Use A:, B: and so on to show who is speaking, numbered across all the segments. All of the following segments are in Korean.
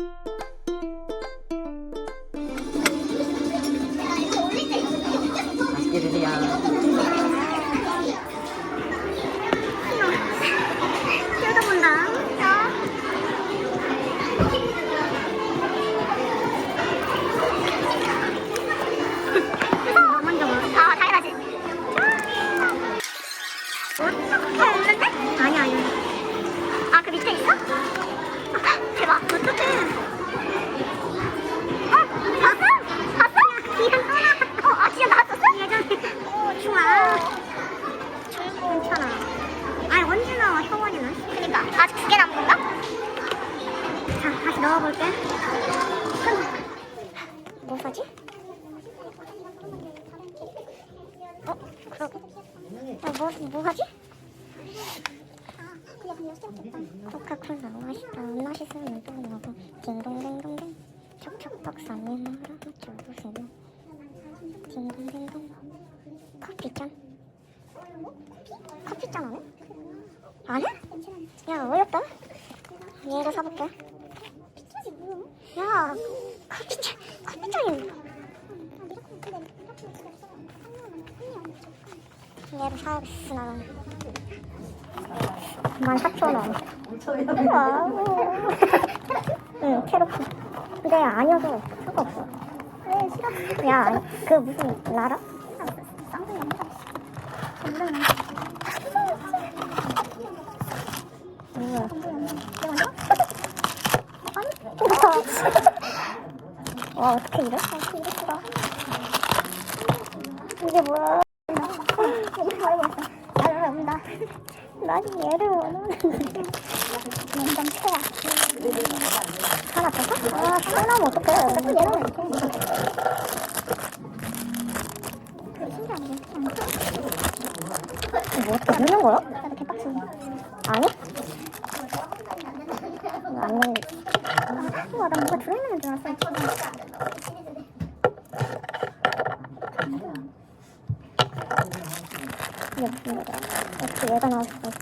A: 맛있
B: 뭐 뭐 하지? 코카콜라 맛있다. 맛있으면 또 먹어. 딩동댕동댕. 척척 박사님 알아보세요. 딩동댕동. 커피잔. 커피잔 안 해? 안 해? 야 어렵다 얘가 사볼게 야 커피잔 커피잔이 얘를 사야겠어 나는 14,000원 와우 응 캐로키 근데 아니어도 상관없어 왜 싫어? 야그 무슨 라라? 와 어떻게 이래? 어떻게 이래 싫어? 이게 뭐야? 이게 모르겠어. 나를 온다. 난 얘를 원하는데. 최악. 하나 더 사? 아, 하나 나면 어떡해. 자꾸 얘는 이렇게. 뭐 어떻게 넣는 거야? 나도 개빡치네. 아니? 이거 안 넣는 우와, 나 뭐가 들어있는 줄 알았어. 이게 무슨 거야? 어떻게 얘가 나올 수가 있지?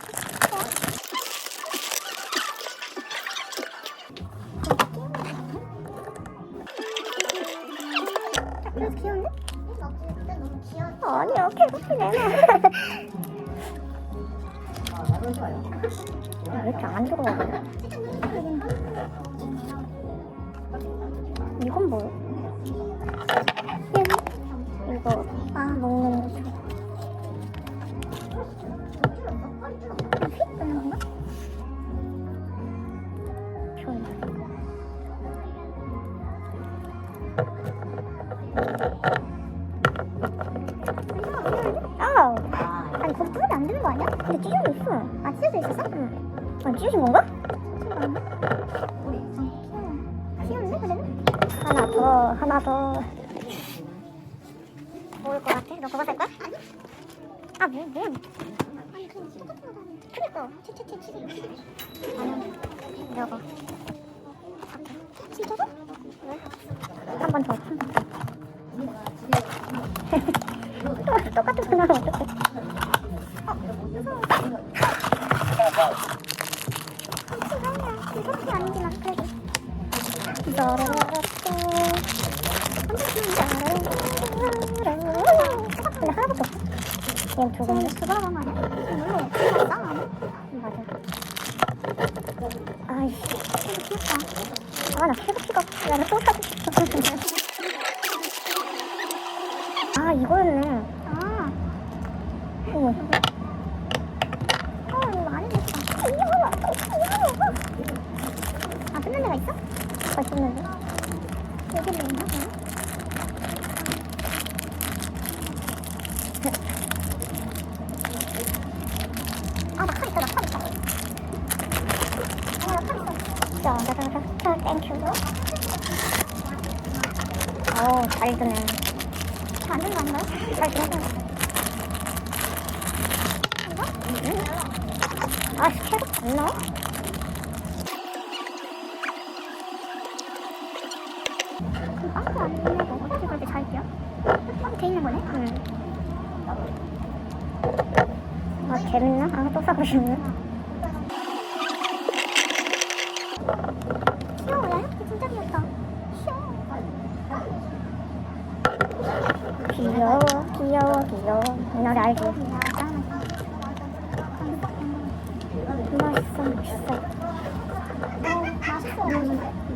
B: 그래서 귀여운데? 아니야, 캐릭터 내놔. 왜 이렇게 안 들어가? 이건 뭐야? 이거 아 먹는 근데 찢어져 있어. 아 찢어져 있었어? 응. 아 찢어진 건가? 귀여운데 그래도? 하나 더, 하나 더. 먹을 것 같아? 너 그거 살 거야? 아니. 아 뭐, 뭐? 아니 그냥 똑같은 거. 그니까. 채채채 치즈. 아니, 이거. 살게. 진짜로? 왜? 한 번 더. 한 번 더. 똑같은 거 나면 어떡해? 이렇게 아니지 나 그래도 근데 하나밖에 없어 얘는 조금 하는 거 아니야? 물론 쌍 아니야? 맞아 아이씨 이거 귀엽다 아나 캐릭터가 야나 또 사고 싶어 아 이거였네 아 어머 어 이거 많이 됐다 아 데가 있어? 벌써 끊는데? 여기로 있나? 땡큐. 어우, 잘 드네. 안 된다? 잘 드네. 이거? 응? 아, 캐럿 안 나와? 그 빵꾸 안 되네. 뭐 어떻게 그렇게 잘 뛰어? 빵돼 있는 거네? 응. 아, 재밌나? 아, 또 사고 싶네. 귀여워, 야, 이렇게 좀 귀여워 귀여워 귀여워 이 노래 알지?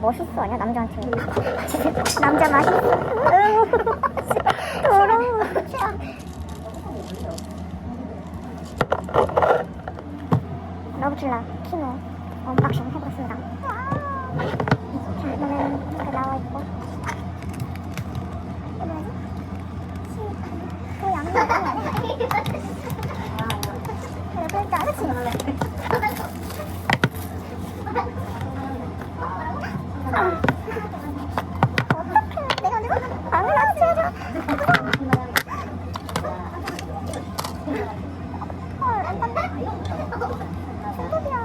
B: 멋있어. 아니야 남자한테. 남자 맛있어. 으, 더러워 러브킬라 키노 언박싱 해보겠습니다 자 이거는 이렇게 나와있고 거의 안 나와 그러니까 알았지 어떡해 내가 내가 방을 안 채워줘 헐 안된다 중독이야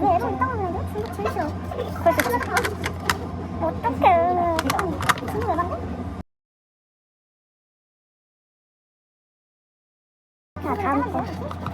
B: 번에 애를 이따 먹는데? 중독 제일 싫어. 그래서 어떡해. 중독 왜? 자 다음 거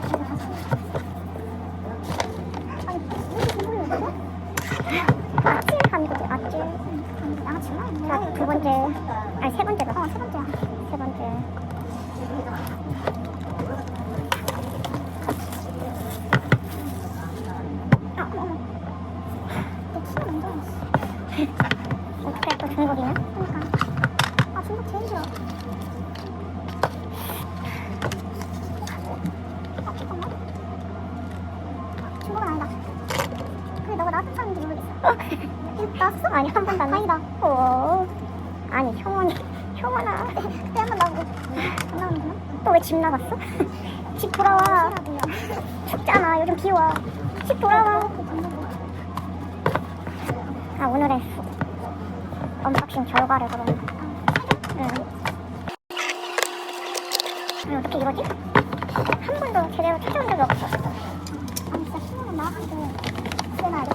B: 형원이 형원아 그때 한번 나오고 안 나오는구나 또왜 집 나갔어? 집 돌아와. 춥잖아 요즘 비와. 집 돌아와. 아 오늘의 수- 언박싱 결과를 그럼. 응. 아니 어떻게 이러지? 한 번도 제대로 찾아온 적이 없어. 아니 진짜 신호는 나왔는데 그래나 이렇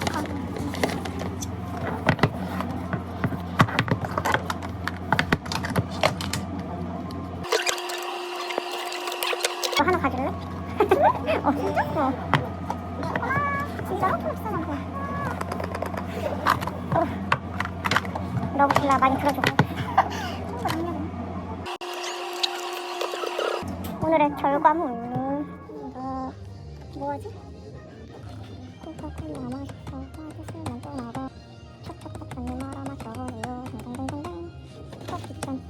B: 뭐하지? 코카콜라 맛있어 맛있으면 또 먹어 척척척 한입 말아 마셔요 댕댕댕댕 커피잔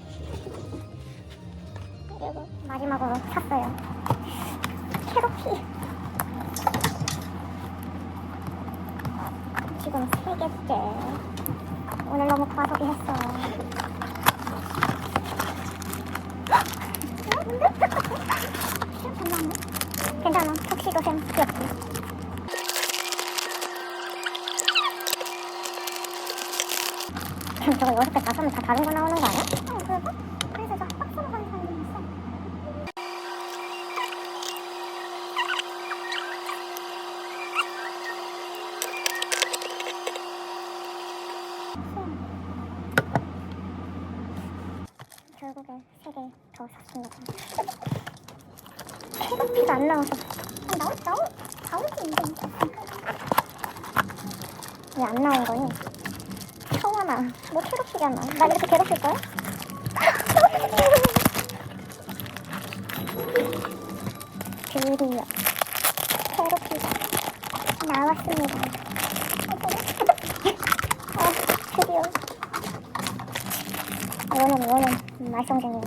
B: 그리고 마지막으로 샀어요 캐로피 지금 세 개째 오늘 너무 과소비했어 괜찮아 턱시도 샘 귀엽지 그럼 저거 여섯 개 다 사면 다 다른 거 나오는 거 아니야? 어 그래서? 그래서 저 박스로 가는 사람이 있어 결국에 세 개 더 샀습니다. 캐럿피가 안 나와서 나올 나올 나올지 이제 왜안 나온 거니? 성원아, 뭐 캐럿피잖아. 나 이렇게 괴롭힐 거야? 드디어 캐럿피가 나왔습니다. 아, 드디어. 이거는 이거는 말썽쟁이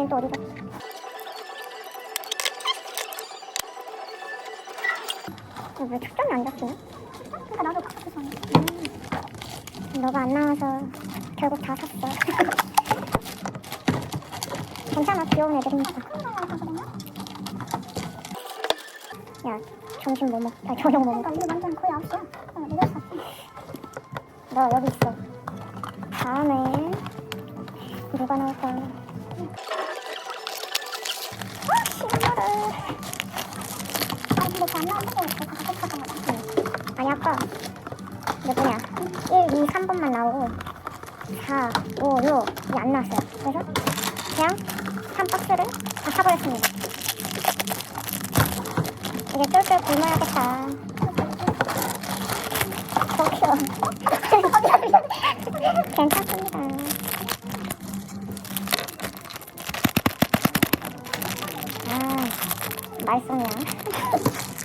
B: 얘는 또 어디 갔어? 어, 왜 초점이 안 잡히냐? 그러니까 나도 깜빡해서 음. 너가 안 나와서 결국 다 샀어. 괜찮아, 귀여운 애들이니까. 야, 점심 뭐 먹, 아, 저녁 뭐 먹? 이거 완전 거의 9시야. 어. 너 여기 있어. 다음에 누가 나올까? 아, 근데 거 없어. 다 똑같은 거다. 응. 아니, 아까 누구냐? 1, 2, 3번만 나오고 4, 5, 6이 안 나왔어요. 그래서 그냥 한 박스를 다 사버렸습니다. 이제 쫄쫄 굶어야겠다. 괜찮습니다. 아, 말썽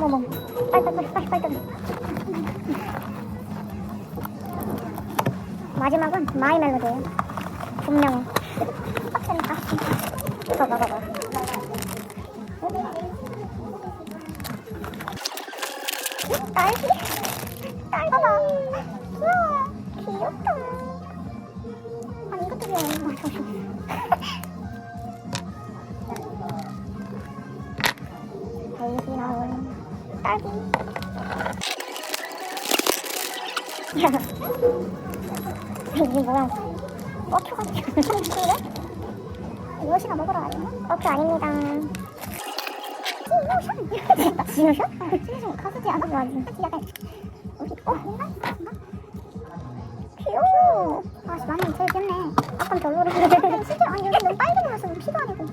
B: 어머머. 빨리, 빨리, 빨리, 빨리, 빨리. 마지막은 마이 멜로디예요. 분명해. 빡세니까. 봐봐, 봐봐. 딸기 야, 이게 뭐야? 꺾여가지고. 그래? 무엇이나 먹으러 가요? 꺾여 아닙니다. 진우션? 진우션? 진우션 가수지 않아? 맞아. 약간 우리 어 뭔가 뭔가 귀여워. 아씨 많이 제일 귀엽네. 아까 별로래. 실제 아니 여기 너무 빨개 보여서 피도 아니고.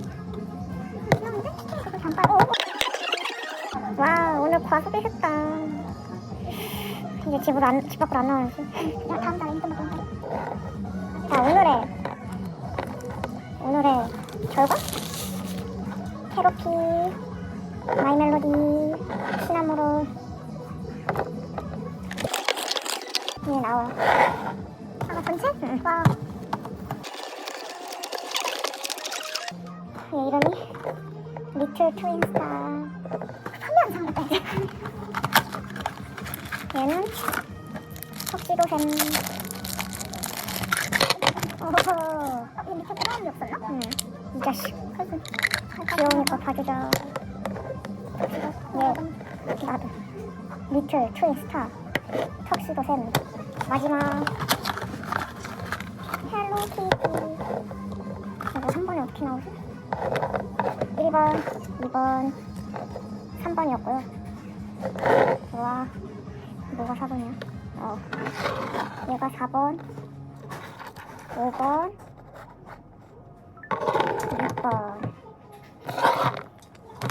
B: 귀여운데? 그거 잠깐. 어. 와 오늘 과속이 했다. 이제 집으로 안, 집 밖으로 안 나와야지. 야 다음 달에 인터넷 본 자, 오늘의, 오늘의 결과? 캐로피, 마이 멜로디, 시나모로. 이게 나와. 아, 전체? 응. 와. 얘 이름이? 리틀 트윈스타. 어허. 아, 얘 밑에 사람이 없었나? 응. 이 자식. 귀여우니까 봐주자. 얘 나도. 리틀 트윈 스타. 턱시도 샘. 마지막. 헬로 키티. 이거 3번이 어떻게 나오지? 1번, 2번, 3번이었고요. 우와. 뭐가 4번이야? 어. 얘가 4번, 5번, 6번.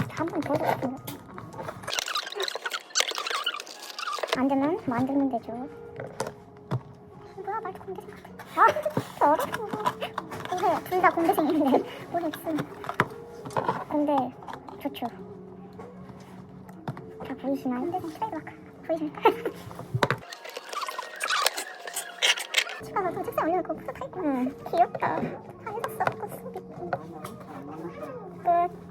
B: 한번 싶은데. 안 되면 만들면 되죠. 뭐야, 말도 공대생 같아. 아, 어렵고. 이거 둘다 공대생인데, 우리 없음. 공대 좋죠. 다 보이시나요? 공대생 트레이드마크. 보이십니까? 집 가서 좀 책상 올려놓고 타입고. 응, 귀엽다. 다 해줬어, 꽃 끝.